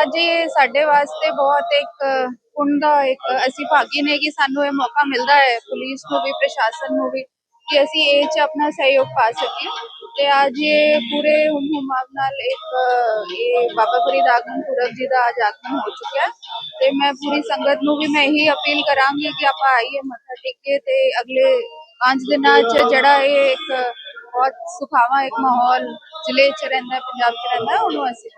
ਅੱਜ ਇਹ ਸਾਡੇ ਵਾਸਤੇ ਬਹੁਤ ਇੱਕ ਪੁੰਨ ਦਾ ਇੱਕ ਅਸੀਂ ਭਾਗੀ ਨੇ ਕਿ ਸਾਨੂੰ ਇਹ ਮੌਕਾ ਮਿਲਦਾ ਹੈ ਪੁਲਿਸ ਨੂੰ ਵੀ ਪ੍ਰਸ਼ਾਸਨ ਨੂੰ ਵੀ ਕਿ ਅਸੀਂ ਇਹ ਚ ਆਪਣਾ ਸਹਿਯੋਗ ਪਾ ਸਕੀਏ। ਤੇ ਅੱਜ ਇਹ ਪੂਰੇ ਹੁਮਾਮ ਨਾਲ ਇੱਕ ਇਹ ਬਾਬਾ ਫਰੀਦ ਆਗਮਨ ਪੁਰਬ ਜੀ ਦਾ ਅੱਜ ਆਗਮਨ ਹੋ ਚੁੱਕਿਆ ਤੇ ਮੈਂ ਪੂਰੀ ਸੰਗਤ ਨੂੰ ਵੀ ਮੈਂ ਇਹੀ ਅਪੀਲ ਕਰਾਂਗੀ ਕਿ ਆਪਾਂ ਆਈਏ ਮੱਥਾ ਟੇਕੀਏ ਤੇ ਅਗਲੇ ਪੰਜ ਦਿਨਾਂ ਚ ਜਿਹੜਾ ਇਹ ਇੱਕ ਬਹੁਤ ਸੁਖਾਵਾਂ ਇੱਕ ਮਾਹੌਲ ਜ਼ਿਲ੍ਹੇ ਚ ਰਹਿੰਦਾ ਪੰਜਾਬ ਚ ਰਹਿੰਦਾ ਹੈ, ਉਹਨੂੰ ਅਸੀਂ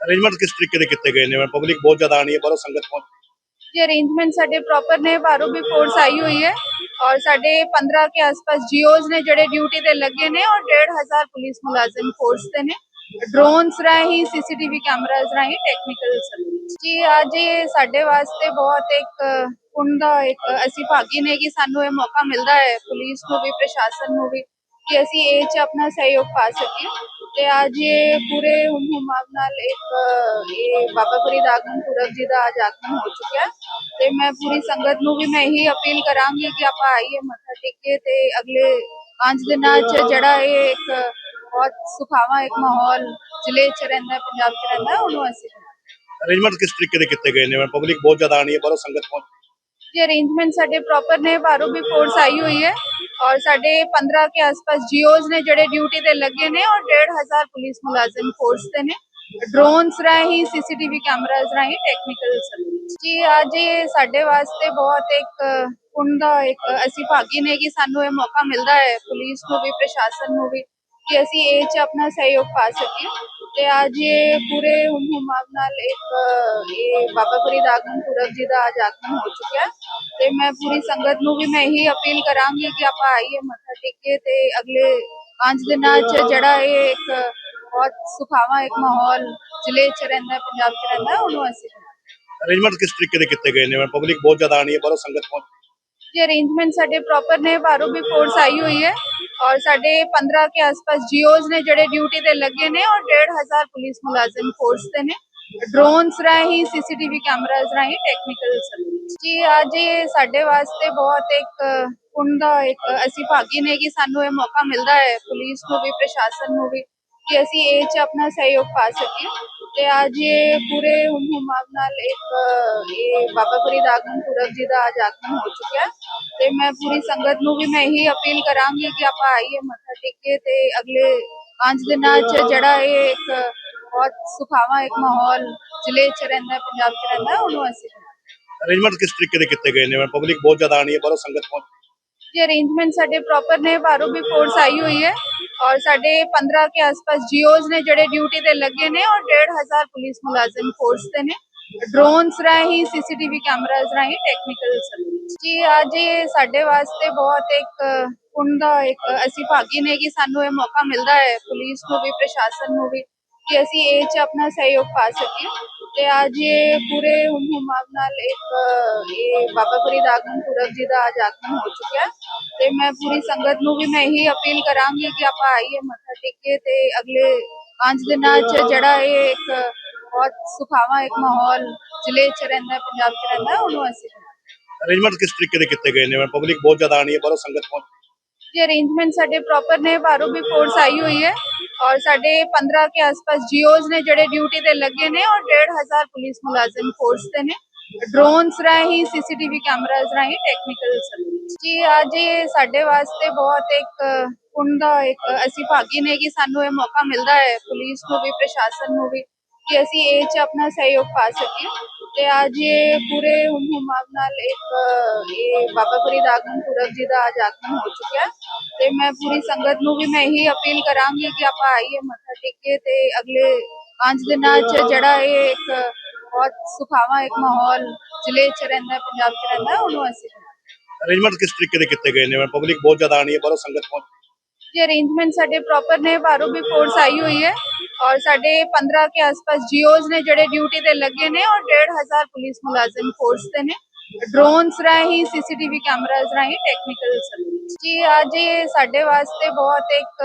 ਅਰੇਂਜਮੈਂਟ ਕਿਸ ਤਰੀਕੇ ਦੇ ਕੀਤੇ ਗਏ ਨੇ ਪਬਲਿਕ ਬਹੁਤ ਜ਼ਿਆਦਾ ਆਣੀ ਹੈ ਬਾਹਰੋਂ ਸੰਗਤ ਪਹੁੰਚ ये अरेंजमेंट ਸਾਡੇ ਪ੍ਰੋਪਰ ਨੇ ਬਾਹਰੋਂ ਵੀ ਫੋਰਸ ਆਈ ਹੋਈ ਹੈ ਔਰ ਸਾਡੇ 15 के आसपास जियोज ਨੇ ਜਿਹੜੇ ਡਿਊਟੀ ਤੇ ਲੱਗੇ ਨੇ ਔਰ 1.5 ਪੁਲਿਸ ਮੁਲਾਜ਼ਮ ਫੋਰਸ ਤੇ ਨੇ ਡਰੋਨਸ ਰਾਹੀਂ ਸੀਸੀਟੀਵੀ ਕੈਮਰਾਜ਼ ਰਾਹੀਂ ਟੈਕਨੀਕਲ ਸਰਵਿਸ ਜੀ ਅੱਜ ਇਹ ਸਾਡੇ ਵਾਸਤੇ ਬਹੁਤ ਇੱਕ ਪੁੰਨ ਦਾ ਇੱਕ ਅਸੀਂ ਭਾਗੀ ਨੇ ਕਿ ਸਾਨੂੰ ਇਹ ਮੌਕਾ ਮਿਲਦਾ ਹੈ ਪੁਲਿਸ ਨੂੰ ਵੀ ਪ੍ਰਸ਼ਾਸਨ ਨੂੰ ਵੀ ਕਿ ਅਸੀਂ ਇਹ ਚ ਆਪਣਾ ਸਹਿਯੋਗ ਪਾ ਸਕੀਏ ਤੇ ਅੱਜ ਇਹ ਪੂਰੇ ਹੁਮਾਮ ਨਾਲ ਇੱਕ ਇਹ ਬਾਬਾ ਫਰੀਦ ਆਗਮਨ ਪੁਰਬ ਜੀ ਦਾ ਅੱਜ ਆਗਮਨ ਹੋ ਚੁੱਕਿਆ ਤੇ ਮੈਂ ਪੂਰੀ ਸੰਗਤ ਨੂੰ ਵੀ ਮੈਂ ਇਹੀ ਅਪੀਲ ਕਰਾਂਗੀ ਕਿ ਆਪਾਂ ਆਈਏ ਮੱਥਾ ਟੇਕੇ ਤੇ ਅਗਲੇ ਪੰਜ ਦਿਨਾਂ ਚ ਜਿਹੜਾ ਇਹ ਇੱਕ ਬਹੁਤ ਸੁਖਾਵਾਂ ਇੱਕ ਮਾਹੌਲ ਜ਼ਿਲ੍ਹੇ ਚ ਰਹਿੰਦਾ ਪੰਜਾਬ ਚ ਰਹਿੰਦਾ ਹੈ, ਉਹਨੂੰ ਅਸੀਂ ਅਰੇਂਜਮੈਂਟ ਕਿਸ ਤਰੀਕੇ ਦੇ ਕੀਤੇ ਗਏ ਨੇ? ਪਬਲਿਕ ਬਹੁਤ ਜ਼ਿਆਦਾ ਆਣੀ ਹੈ ਬਾਹਰੋਂ ਸੰਗਤ ਪਹੁੰਚ ये अरेंजमेंट ਸਾਡੇ ਪ੍ਰੋਪਰ ਨੇ ਬਾਹਰੋਂ ਵੀ ਫੋਰਸ ਆਈ ਹੋਈ ਹੈ ਔਰ ਸਾਡੇ 15 के आसपास जियोज ਨੇ ਜਿਹੜੇ ਡਿਊਟੀ ਤੇ ਲੱਗੇ ਨੇ ਔਰ 1.5 ਪੁਲਿਸ ਮੁਲਾਜ਼ਮ ਫੋਰਸ ਤੇ ਨੇ ਡਰੋਨਸ ਰਾਹੀਂ ਸੀਸੀਟੀਵੀ ਕੈਮਰਾਜ਼ ਰਾਹੀਂ ਟੈਕਨੀਕਲ ਸਰਵਿਸ ਜੀ ਅੱਜ ਇਹ ਸਾਡੇ ਵਾਸਤੇ ਬਹੁਤ ਇੱਕ ਪੁੰਨ ਦਾ ਇੱਕ ਅਸੀਂ ਭਾਗੀ ਨੇ ਕਿ ਸਾਨੂੰ ਇਹ ਮੌਕਾ ਮਿਲਦਾ ਹੈ ਪੁਲਿਸ ਨੂੰ ਵੀ ਪ੍ਰਸ਼ਾਸਨ ਨੂੰ ਵੀ ਕਿ ਅਸੀਂ ਇਹ ਚ ਆਪਣਾ ਸਹਿਯੋਗ ਪਾ ਸਕੀਏ ਤੇ ਅੱਜ ਇਹ ਪੂਰੇ ਹੁਮਾਗ ਨਾਲ ਇੱਕ ਇਹ ਬਾਬਾ ਫਰੀਦ ਆਗਮਨ ਪੁਰਬ ਜੀ ਦਾ ਅੱਜ ਆਗਮਨ ਹੋ ਚੁੱਕਿਆ ਤੇ ਮੈਂ ਪੂਰੀ ਸੰਗਤ ਨੂੰ ਵੀ ਮੈਂ ਇਹੀ ਅਪੀਲ ਕਰਾਂਗੀ ਕਿ ਆਪਾਂ ਆਈਏ ਮੱਥਾ ਟੇਕੀਏ ਤੇ ਅਗਲੇ 5 ਦਿਨਾਂ 'ਚ ਜਿਹੜਾ ਇਹ ਇੱਕ ਬਹੁਤ ਸੁਖਾਵਾ ਇੱਕ ਮਾਹੌਲ ਜ਼ਿਲ੍ਹੇ 'ਚ ਰਹਿੰਦਾ ਪੰਜਾਬ 'ਚ ਰਹਿੰਦਾ ਉਹਨੂੰ ਅਸੀਂ ਅਰੇਂਜਮੈਂਟ ਕਿਸ ਤਰੀਕੇ ਦੇ ਕੀਤੇ ਗਏ ਨੇ? ਪਬਲਿਕ ਬਹੁਤ ਜ਼ਿਆਦਾ ਆਣੀ ਹੈ ਬਾਹਰੋਂ ਸੰਗਤ ਪਹੁੰਚ ਜੀ ਅਰੇਂਜਮੈਂਟ ਸਾਡੇ ਪ੍ਰੋਪਰ ਨੇ ਬਾਹਰੋਂ ਵੀ ਫੋਰਸ ਆਈ ਹੋਈ ਹੈ। ਔਰ ਸਾਡੇ 15 ਕੇ ਆਸ-ਪਾਸ ਜੀਓਜ਼ ਨੇ ਜਿਹੜੇ ਡਿਊਟੀ ਤੇ ਲੱਗੇ ਨੇ ਔਰ 1500 ਪੁਲਿਸ ਮੁਲਾਜ਼ਮ ਫੋਰਸ ਤੇ ਨੇ। ਡਰੋਨਸ ਰਾਹੀਂ ਸੀਸੀਟੀਵੀ ਕੈਮਰਾਜ਼ ਰਾਹੀਂ ਟੈਕਨੀਕਲ ਸਰਵਿਸ ਜੀ, ਅੱਜ ਇਹ ਸਾਡੇ ਵਾਸਤੇ ਬਹੁਤ ਇੱਕ ਪੁੰਨ ਦਾ ਇੱਕ ਅਸੀਂ ਭਾਗੀ ਨੇ ਕਿ ਸਾਨੂੰ ਇਹ ਮੌਕਾ ਮਿਲਦਾ ਹੈ ਪੁਲਿਸ ਨੂੰ ਵੀ, ਪ੍ਰਸ਼ਾਸਨ ਨੂੰ ਵੀ, ਕਿ ਅਸੀਂ ਇਹ 'ਚ ਆਪਣਾ ਸਹਿਯੋਗ ਪਾ ਸਕੀਏ। ਤੇ ਅੱਜ ਇਹ ਪੂਰੇ ਹੁਮਾਗ ਨਾਲ ਇੱਕ ਇਹ ਬਾਬਾ ਫਰੀਦ ਆਗਮਨ ਪੁਰਬ ਜੀ ਦਾ ਅੱਜ ਆਗਮਨ ਹੋ ਚੁੱਕਿਆ ਤੇ ਮੈਂ ਪੂਰੀ ਸੰਗਤ ਨੂੰ ਵੀ ਮੈਂ ਇਹੀ ਅਪੀਲ ਕਰਾਂਗੀ ਕਿ ਆਪਾਂ ਆਈਏ ਮੱਥਾ ਟੇਕੀਏ ਤੇ ਅਗਲੇ 5 ਦਿਨਾਂ 'ਚ ਜਿਹੜਾ ਇਹ ਇੱਕ ਬਹੁਤ ਸੁਖਾਵਾ ਇੱਕ ਮਾਹੌਲ ਜ਼ਿਲ੍ਹੇ 'ਚ ਰਹਿੰਦਾ ਪੰਜਾਬ 'ਚ ਰਹਿੰਦਾ ਉਹਨੂੰ ਅਸੀਂ ਅਰੇਂਜਮੈਂਟ ਕਿਸ ਤਰੀਕੇ ਦੇ ਕੀਤੇ ਗਏ ਨੇ? ਪਬਲਿਕ ਬਹੁਤ ਜ਼ਿਆਦਾ ਆਣੀ ਹੈ ਬਾਹਰੋਂ ਸੰਗਤ ਪਹੁੰਚ ਜੀ ਅਰੇਂਜਮੈਂਟ ਸਾਡੇ ਪ੍ਰੋਪਰ ਨੇ ਬਾਹਰੋਂ ਵੀ ਫੋਰਸ ਆਈ ਹੋਈ ਹੈ। ਔਰ ਸਾਡੇ 15 ਕੇ ਆਸ-ਪਾਸ ਜੀਓਜ਼ ਨੇ ਜਿਹੜੇ ਡਿਊਟੀ ਤੇ ਲੱਗੇ ਨੇ ਔਰ 1500 ਪੁਲਿਸ ਮੁਲਾਜ਼ਮ ਫੋਰਸ ਤੇ ਨੇ। ਡਰੋਨਸ ਰਾਹੀਂ ਸੀਸੀਟੀਵੀ ਕੈਮਰਾਜ਼ ਰਾਹੀਂ ਟੈਕਨੀਕਲ ਸਰਵਿਸ ਜੀ, ਅੱਜ ਇਹ ਸਾਡੇ ਵਾਸਤੇ ਬਹੁਤ ਇੱਕ ਪੁੰਨ ਦਾ ਇੱਕ ਅਸੀਂ ਭਾਗੀ ਨੇ ਕਿ ਸਾਨੂੰ ਇਹ ਮੌਕਾ ਮਿਲਦਾ ਹੈ ਪੁਲਿਸ ਨੂੰ ਵੀ, ਪ੍ਰਸ਼ਾਸਨ ਨੂੰ ਵੀ, ਕਿ ਅਸੀਂ ਇਹ 'ਚ ਆਪਣਾ ਸਹਿਯੋਗ ਪਾ ਸਕੀਏ। ਤੇ ਅੱਜ ਇਹ ਪੂਰੇ ਹੁਮਾਮ ਨਾਲ ਇੱਕ ਇਹ ਬਾਬਾ ਫਰੀਦ ਆਗਮਨ ਪੁਰਬ ਜੀ ਦਾ ਅੱਜ ਆਗਮਨ ਹੋ ਚੁੱਕਿਆ ਤੇ ਮੈਂ ਪੂਰੀ ਸੰਗਤ ਨੂੰ ਵੀ ਮੈਂ ਇਹੀ ਅਪੀਲ ਕਰਾਂਗੀ ਕਿ ਆਪਾਂ ਆਈਏ ਮੱਥਾ ਟੇਕੇ ਤੇ ਅਗਲੇ ਪੰਜ ਦਿਨਾਂ ਚ ਜਿਹੜਾ ਇਹ ਇੱਕ ਬਹੁਤ ਸੁਖਾਵਾਂ ਇੱਕ ਮਾਹੌਲ ਜ਼ਿਲ੍ਹੇ ਚ ਰਹਿੰਦਾ ਪੰਜਾਬ ਚ ਰਹਿੰਦਾ ਹੈ, ਉਹਨੂੰ ਅਸੀਂ ਅਰੇਂਜਮੈਂਟ ਕਿਸ ਤਰੀਕੇ ਦੇ ਕੀਤੇ ਗਏ ਨੇ? ਪਬਲਿਕ ਬਹੁਤ ਜ਼ਿਆਦਾ ਆਣੀ ਹੈ ਬਾਹਰੋਂ ਸੰਗਤ ਪਹੁੰਚ ये अरेंजमेंट ਸਾਡੇ ਪ੍ਰੋਪਰ ਨੇ ਬਾਹਰੋਂ ਵੀ ਫੋਰਸ ਆਈ ਹੋਈ ਹੈ ਔਰ ਸਾਡੇ 15 के आसपास जियोज ਨੇ ਜਿਹੜੇ ਡਿਊਟੀ ਤੇ ਲੱਗੇ ਨੇ ਔਰ 1.5 ਪੁਲਿਸ ਮੁਲਾਜ਼ਮ ਫੋਰਸ ਤੇ ਨੇ ਡਰੋਨਸ ਰਾਹੀਂ ਸੀਸੀਟੀਵੀ ਕੈਮਰਾਜ਼ ਰਾਹੀਂ ਟੈਕਨੀਕਲ ਸਰਵਿਸ ਜੀ ਅੱਜ ਇਹ ਸਾਡੇ ਵਾਸਤੇ ਬਹੁਤ ਇੱਕ ਪੁੰਨ ਦਾ ਇੱਕ ਅਸੀਂ ਭਾਗੀ ਨੇ ਕਿ ਸਾਨੂੰ ਇਹ ਮੌਕਾ ਮਿਲਦਾ ਹੈ ਪੁਲਿਸ ਨੂੰ ਵੀ ਪ੍ਰਸ਼ਾਸਨ ਨੂੰ ਵੀ ਕਿ ਅਸੀਂ ਇਹ ਚ ਆਪਣਾ ਸਹਿਯੋਗ ਪਾ ਸਕੀਏ ਤੇ ਅੱਜ ਇਹ ਪੂਰੇ ਹੁਮਾਗ ਨਾਲ ਇੱਕ ਇਹ ਬਾਬਾ ਫਰੀਦ ਆਗਮਨ ਪੁਰਬ ਜੀ ਦਾ ਅੱਜ ਆਗਮਨ ਹੋ ਚੁੱਕਿਆ ਤੇ ਮੈਂ ਪੂਰੀ ਸੰਗਤ ਨੂੰ ਵੀ ਮੈਂ ਇਹੀ ਅਪੀਲ ਕਰਾਂਗੀ ਕਿ ਆਪਾਂ ਆਈਏ ਮੱਥਾ ਟੇਕੀਏ ਤੇ ਅਗਲੇ 5 ਦਿਨਾਂ 'ਚ ਜਿਹੜਾ ਇਹ ਇੱਕ ਬਹੁਤ ਸੁਖਾਵਾ ਇੱਕ ਮਾਹੌਲ ਜ਼ਿਲ੍ਹੇ 'ਚ ਰਹਿੰਦਾ ਪੰਜਾਬ 'ਚ ਰਹਿੰਦਾ ਉਹਨੂੰ ਅਸੀਂ ਅਰੇਂਜਮੈਂਟ ਕਿਸ ਤਰੀਕੇ ਦੇ ਕੀਤੇ ਗਏ ਨੇ? ਪਬਲਿਕ ਬਹੁਤ ਜ਼ਿਆਦਾ ਆਣੀ ਹੈ ਬਾਹਰੋਂ ਸੰਗਤ ਪਹੁੰਚ ਜੀ ਅਰੇਂਜਮੈਂਟ ਸਾਡੇ ਪ੍ਰੋਪਰ ਨੇ ਬਾਹਰੋਂ ਵੀ ਫੋਰਸ ਆਈ ਹੋਈ ਹੈ। ਔਰ ਸਾਡੇ 15 ਕੇ ਆਸ-ਪਾਸ ਜੀਓਜ਼ ਨੇ ਜਿਹੜੇ ਡਿਊਟੀ ਤੇ ਲੱਗੇ ਨੇ ਔਰ 1500 ਪੁਲਿਸ ਮੁਲਾਜ਼ਮ ਫੋਰਸ ਤੇ ਨੇ। ਡਰੋਨਸ ਰਾਹੀਂ ਸੀਸੀਟੀਵੀ ਕੈਮਰਾਜ਼ ਰਾਹੀਂ ਟੈਕਨੀਕਲ ਸਰਵਿਸ ਜੀ, ਅੱਜ ਇਹ ਸਾਡੇ ਵਾਸਤੇ ਬਹੁਤ ਇੱਕ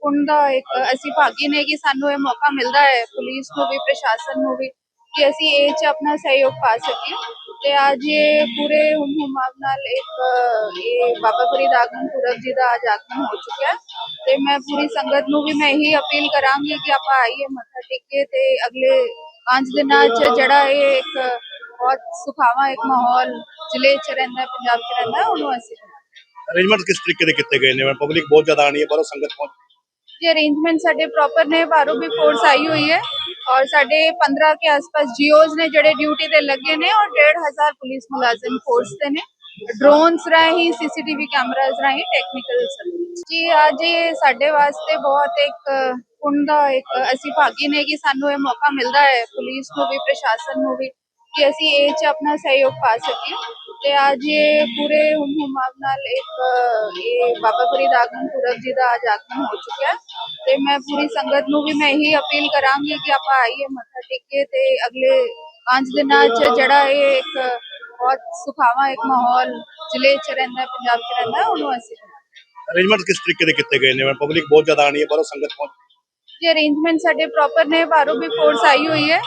ਪੁੰਨ ਦਾ ਇੱਕ ਅਸੀਂ ਭਾਗੀ ਨੇ ਕਿ ਸਾਨੂੰ ਇਹ ਮੌਕਾ ਮਿਲਦਾ ਹੈ, ਪੁਲਿਸ ਨੂੰ ਵੀ, ਪ੍ਰਸ਼ਾਸਨ ਨੂੰ ਵੀ, ਕਿ ਅਸੀਂ ਇਹ ਚ ਆਪਣਾ ਸਹਿਯੋਗ ਪਾ ਸਕੀਏ। ਤੇ ਅੱਜ ਇਹ ਪੂਰੇ ਹੁਮਾਵ ਨਾਲ ਇੱਕ, ਇਹ ਬਾਬਾ ਫਰੀਦ ਆਗਮਨ ਪੁਰਬ ਜੀ ਦਾ ਅੱਜ ਆਗਮਨ ਹੋ ਚੁੱਕਿਆ ਤੇ ਮੈਂ ਪੂਰੀ ਸੰਗਤ ਨੂੰ ਵੀ ਮੈਂ ਇਹੀ ਅਪੀਲ ਕਰਾਂਗੀ ਕਿ ਆਪਾਂ ਆਈਏ ਮੱਥਾ ਟੇਕੀਏ ਤੇ ਅਗਲੇ 5 ਦਿਨਾਂ 'ਚ ਜਿਹੜਾ ਇਹ ਇੱਕ ਬਹੁਤ ਸੁਖਾਵਾ ਇੱਕ ਮਾਹੌਲ ਜ਼ਿਲ੍ਹੇ 'ਚ ਰਹਿੰਦਾ ਪੰਜਾਬ 'ਚ ਰਹਿੰਦਾ ਉਹਨੂੰ ਅਸੀਂ ਅਰੇਂਜਮੈਂਟ ਕਿਸ ਤਰੀਕੇ ਦੇ ਕੀਤੇ ਗਏ ਨੇ? ਪਬਲਿਕ ਬਹੁਤ ਜ਼ਿਆਦਾ ਆਣੀ ਹੈ ਬਾਹਰੋਂ ਸੰਗਤ ਪਹੁੰਚ ਜੀ ਅਰੇਂਜਮੈਂਟ ਸਾਡੇ ਪ੍ਰੋਪਰ ਨੇ ਬਾਹਰੋਂ ਵੀ ਫੋਰਸ ਆਈ ਹੋਈ ਹੈ ਔਰ ਸਾਡੇ 15 ਕੇ ਆਸ-ਪਾਸ ਜੀਓਜ਼ ਨੇ ਜਿਹੜੇ ਡਿਊਟੀ ਤੇ ਲੱਗੇ ਨੇ ਔਰ 1500 ਪੁਲਿਸ ਮੁਲਾਜ਼ਮ ਫੋਰਸ ਤੇ ਨੇ। ਡਰੋਨਸ ਰਾਹੀਂ ਸੀਸੀਟੀਵੀ ਕੈਮਰਾਜ਼ ਰਾਹੀਂ ਟੈਕਨੀਕਲ ਸਰਵਿਸ ਜੀ ਅੱਜ ਇਹ ਸਾਡੇ ਵਾਸਤੇ ਬਹੁਤ ਇੱਕ ਪੁੰਨ ਦਾ ਇੱਕ ਅਸੀਂ ਭਾਗੀ ਨੇ ਕਿ ਸਾਨੂੰ ਇਹ ਮੌਕਾ ਮਿਲਦਾ ਹੈ ਪੁਲਿਸ ਨੂੰ ਵੀ ਪ੍ਰਸ਼ਾਸਨ ਨੂੰ ਵੀ ਕਿ ਅਸੀਂ ਇਹ ਚ ਆਪਣਾ ਸਹਿਯੋਗ ਪਾ ਸਕੀਏ। ਤੇ ਅੱਜ ਇਹ ਪੂਰੇ ਹੁਮਾਮ ਨਾਲ ਇੱਕ ਇਹ ਬਾਬਾ ਫਰੀਦ ਆਗਮਨ ਪੁਰਬ ਜੀ ਦਾ ਅੱਜ ਆਗਮਨ ਹੋ ਚੁੱਕਿਆ ਤੇ ਮੈਂ ਪੂਰੀ ਸੰਗਤ ਨੂੰ ਵੀ ਮੈਂ ਇਹੀ ਅਪੀਲ ਕਰਾਂਗੀ ਕਿ ਆਪਾਂ ਆਈਏ ਮੱਥਾ ਟੇਕੇ ਤੇ ਅਗਲੇ ਪੰਜ ਦਿਨਾਂ 'ਚ ਜਿਹੜਾ ਇਹ ਇੱਕ ਬਹੁਤ ਸੁਖਾਵਾਂ ਇੱਕ ਮਾਹੌਲ ਜ਼ਿਲ੍ਹੇ 'ਚ ਰਹਿੰਦਾ ਪੰਜਾਬ 'ਚ ਰਹਿੰਦਾ ਹੈ, ਉਹਨੂੰ ਅਸੀਂ ਅਰੇਂਜਮੈਂਟ ਕਿਸ ਤਰੀਕੇ ਦੇ ਕੀਤੇ ਗਏ ਨੇ ਪਬਲਿਕ ਬਹੁਤ ਜ਼ਿਆਦਾ ਆਣੀ ਹੈ ਬਾਹਰੋਂ ਸੰਗਤ ਪਹੁੰਚ ये अरेंजमेंट ਸਾਡੇ ਪ੍ਰੋਪਰ ਨੇ ਬਾਹਰੋਂ ਵੀ ਫੋਰਸ ਆਈ ਹੋਈ ਹੈ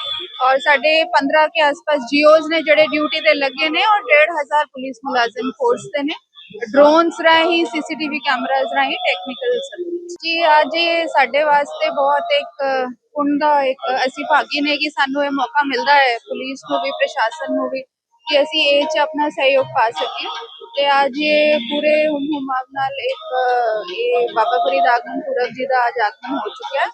ਔਰ ਸਾਡੇ 15 के आसपास जियोज ਨੇ ਜਿਹੜੇ ਡਿਊਟੀ ਤੇ ਲੱਗੇ ਨੇ ਔਰ 1.5 ਪੁਲਿਸ ਮੁਲਾਜ਼ਮ ਫੋਰਸ ਦੇ ਨੇ ਡਰੋਨਸ ਰਾਹੀਂ ਸੀਸੀਟੀਵੀ ਕੈਮਰਾਜ਼ ਰਾਹੀਂ ਟੈਕਨੀਕਲ ਸਰਵਿਸ ਜੀ ਅੱਜ ਇਹ ਸਾਡੇ ਵਾਸਤੇ ਬਹੁਤ ਇੱਕ ਪੁੰਨ ਦਾ ਇੱਕ ਅਸੀਂ ਭਾਗੀ ਨੇ ਕਿ ਸਾਨੂੰ ਇਹ ਮੌਕਾ ਮਿਲਦਾ ਹੈ ਪੁਲਿਸ ਨੂੰ ਵੀ ਪ੍ਰਸ਼ਾਸਨ ਨੂੰ ਵੀ ਕਿ ਅਸੀਂ ਇਹ ਚ ਆਪਣਾ ਸਹਿਯੋਗ ਪਾ ਸਕੀਏ ਤੇ ਅੱਜ ਇਹ ਪੂਰੇ ਹੁਮਾਮ ਨਾਲ ਇੱਕ ਇਹ ਬਾਬਾ ਫਰੀਦ ਆਗਮਨ ਪੁਰਬ ਜੀ ਦਾ ਅੱਜ ਆਗਮਨ ਹੋ ਚੁੱਕਿਆ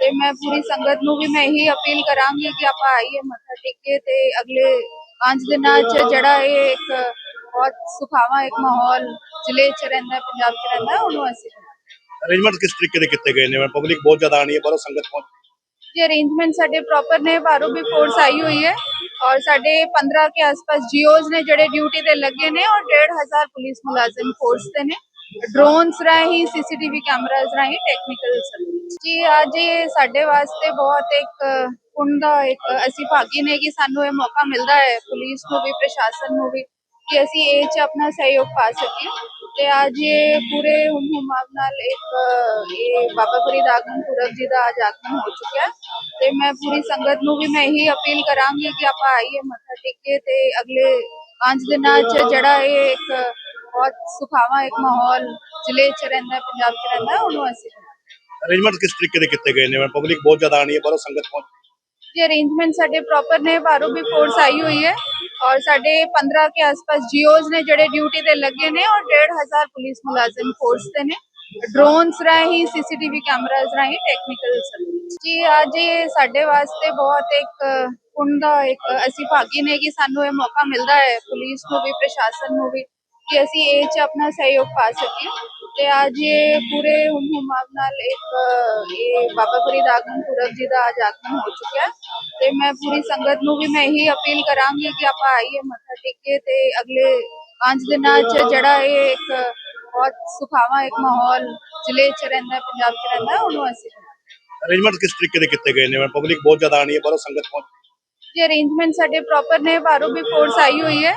ਤੇ ਮੈਂ ਪੂਰੀ ਸੰਗਤ ਨੂੰ ਵੀ ਮੈਂ ਇਹੀ ਅਪੀਲ ਕਰਾਂਗੀ ਕਿ ਆਪਾਂ ਆਈਏ ਮੱਥਾ ਟੇਕੇ ਤੇ ਅਗਲੇ ਪੰਜ ਦਿਨਾਂ 'ਚ ਜਿਹੜਾ ਇਹ ਇੱਕ ਬਹੁਤ ਸੁਖਾਵਾਂ ਇੱਕ ਮਾਹੌਲ ਜ਼ਿਲ੍ਹੇ 'ਚ ਰਹਿੰਦਾ ਪੰਜਾਬ 'ਚ ਰਹਿੰਦਾ ਹੈ, ਉਹਨੂੰ ਅਸੀਂ ਅਰੇਂਜਮੈਂਟ ਕਿਸ ਤਰੀਕੇ ਦੇ ਕੀਤੇ ਗਏ ਨੇ? ਪਬਲਿਕ ਬਹੁਤ ਜ਼ਿਆਦਾ ਆਣੀ ਹੈ ਬਾਹਰੋਂ ਸੰਗਤ ਪਹੁੰਚ ये अरेंजमेंट ਸਾਡੇ ਪ੍ਰੋਪਰ ਨੇ ਬਾਹਰੋਂ ਵੀ ਫੋਰਸ ਆਈ ਹੋਈ ਹੈ ਔਰ ਸਾਡੇ 15 के आसपास जियोज ਨੇ ਜਿਹੜੇ ਡਿਊਟੀ ਤੇ ਲੱਗੇ ਨੇ ਔਰ 1.5 ਪੁਲਿਸ ਮੁਲਾਜ਼ਮ ਫੋਰਸ ਦੇ ਨੇ ਡਰੋਨਸ ਰਾਹੀਂ ਸੀਸੀਟੀਵੀ ਕੈਮਰਾਜ਼ ਰਾਹੀਂ ਟੈਕਨੀਕਲ ਸਰਵਿਸ ਜੀ ਅੱਜ ਇਹ ਸਾਡੇ ਵਾਸਤੇ ਬਹੁਤ ਇੱਕ ਪੁੰਨ ਦਾ ਇੱਕ ਅਸੀਂ ਭਾਗੀ ਨੇ ਕਿ ਸਾਨੂੰ ਇਹ ਮੌਕਾ ਮਿਲਦਾ ਹੈ ਪੁਲਿਸ ਨੂੰ ਵੀ ਪ੍ਰਸ਼ਾਸਨ ਨੂੰ ਵੀ ਕਿ ਅਸੀਂ ਇਹ ਚ ਆਪਣਾ ਸਹਿਯੋਗ ਪਾ ਸਕੀਏ ਤੇ ਅੱਜ ਇਹ ਪੂਰੇ ਹੁਮਾਮ ਨਾਲ ਇੱਕ ਇਹ ਬਾਬਾ ਫਰੀਦ ਆਗਮਨ ਪੁਰਬ ਜੀ ਦਾ ਅੱਜ ਆਗਮਨ ਹੋ ਚੁੱਕਿਆ ਤੇ ਮੈਂ ਪੂਰੀ ਸੰਗਤ ਨੂੰ ਵੀ ਮੈਂ ਇਹੀ ਅਪੀਲ ਕਰਾਂਗੀ ਕਿ ਆਪਾਂ ਆਈਏ ਮੱਥਾ ਟੇਕੇ ਤੇ ਅਗਲੇ ਪੰਜ ਦਿਨਾਂ 'ਚ ਜਿਹੜਾ ਇਹ ਇੱਕ ਬਹੁਤ ਸੁਖਾਵਾਂ ਇੱਕ ਮਾਹੌਲ ਜ਼ਿਲ੍ਹੇ 'ਚ ਰਹਿੰਦਾ ਪੰਜਾਬ 'ਚ ਰਹਿੰਦਾ ਹੈ, ਉਹਨੂੰ ਅਸੀਂ ਅਰੇਂਜਮੈਂਟ ਕਿਸ ਤਰੀਕੇ ਦੇ ਕੀਤੇ ਗਏ ਨੇ? ਪਬਲਿਕ ਬਹੁਤ ਜ਼ਿਆਦਾ ਆਣੀ ਹੈ ਬਾਹਰੋਂ ਸੰਗਤ ਪਹੁੰਚ ये अरेंजमेंट ਸਾਡੇ ਪ੍ਰੋਪਰ ਨੇ ਬਾਹਰੋਂ ਵੀ ਫੋਰਸ ਆਈ ਹੋਈ ਹੈ ਔਰ ਸਾਡੇ 15 के आसपास जियोज ਨੇ ਜਿਹੜੇ ਡਿਊਟੀ ਤੇ ਲੱਗੇ ਨੇ ਔਰ 1.5 ਪੁਲਿਸ ਮੁਲਾਜ਼ਮ ਫੋਰਸ ਦੇ ਨੇ ਡਰੋਨਸ ਰਾਹੀਂ ਸੀਸੀਟੀਵੀ ਕੈਮਰਾਜ਼ ਰਾਹੀਂ ਟੈਕਨੀਕਲ ਸਰਵਿਸ ਜੀ ਅੱਜ ਇਹ ਸਾਡੇ ਵਾਸਤੇ ਬਹੁਤ ਇੱਕ ਪੁੰਨ ਦਾ ਇੱਕ ਅਸੀਂ ਭਾਗੀ ਨੇ ਕਿ ਸਾਨੂੰ ਇਹ ਮੌਕਾ ਮਿਲਦਾ ਹੈ ਪੁਲਿਸ ਨੂੰ ਵੀ ਪ੍ਰਸ਼ਾਸਨ ਨੂੰ ਵੀ ਕਿ ਅਸੀਂ ਇਹ ਚ ਆਪਣਾ ਸਹਿਯੋਗ ਪਾ ਸਕੀਏ ਤੇ ਅੱਜ ਇਹ ਪੂਰੇ ਹੁਮਾਮ ਨਾਲ ਇੱਕ ਇਹ ਬਾਬਾ ਫਰੀਦ ਆਗਮਨ ਪੁਰਬ ਜੀ ਦਾ ਅੱਜ ਆਗਮਨ ਹੋ ਚੁੱਕਿਆ ਤੇ ਮੈਂ ਪੂਰੀ ਸੰਗਤ ਨੂੰ ਵੀ ਮੈਂ ਇਹੀ ਅਪੀਲ ਕਰਾਂਗੀ ਕਿ ਆਪਾਂ ਆਈਏ ਮੱਥਾ ਟੇਕੇ ਤੇ ਅਗਲੇ ਪੰਜ ਦਿਨਾਂ 'ਚ ਜਿਹੜਾ ਇਹ ਇੱਕ ਬਹੁਤ ਸੁਖਾਵਾਂ ਇੱਕ ਮਾਹੌਲ ਜ਼ਿਲ੍ਹੇ 'ਚ ਰਹਿੰਦਾ ਪੰਜਾਬ 'ਚ ਰਹਿੰਦਾ ਹੈ, ਉਹਨੂੰ ਅਸੀਂ ਅਰੇਂਜਮੈਂਟ ਕਿਸ ਤਰੀਕੇ ਦੇ ਕੀਤੇ ਗਏ ਨੇ? ਪਬਲਿਕ ਬਹੁਤ ਜ਼ਿਆਦਾ ਆਣੀ ਹੈ ਬਾਹਰੋਂ ਸੰਗਤ ਪਹੁੰਚ ये अरेंजमेंट ਸਾਡੇ ਪ੍ਰੋਪਰ ਨੇ ਬਾਹਰੋਂ ਵੀ ਫੋਰਸ ਆਈ ਹੋਈ ਹੈ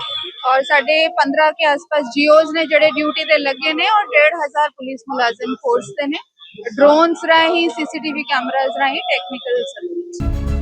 ਔਰ ਸਾਡੇ 15 के आसपास जियोज ਨੇ ਜਿਹੜੇ ਡਿਊਟੀ ਤੇ ਲੱਗੇ ਨੇ ਔਰ 1.5 ਪੁਲਿਸ ਮੁਲਾਜ਼ਮ ਫੋਰਸ ਦੇ ਨੇ ਡਰੋਨਸ ਰਾਹੀਂ ਸੀਸੀਟੀਵੀ ਕੈਮਰਾਜ਼ ਰਾਹੀਂ ਟੈਕਨੀਕਲ ਸਰਵਿਸ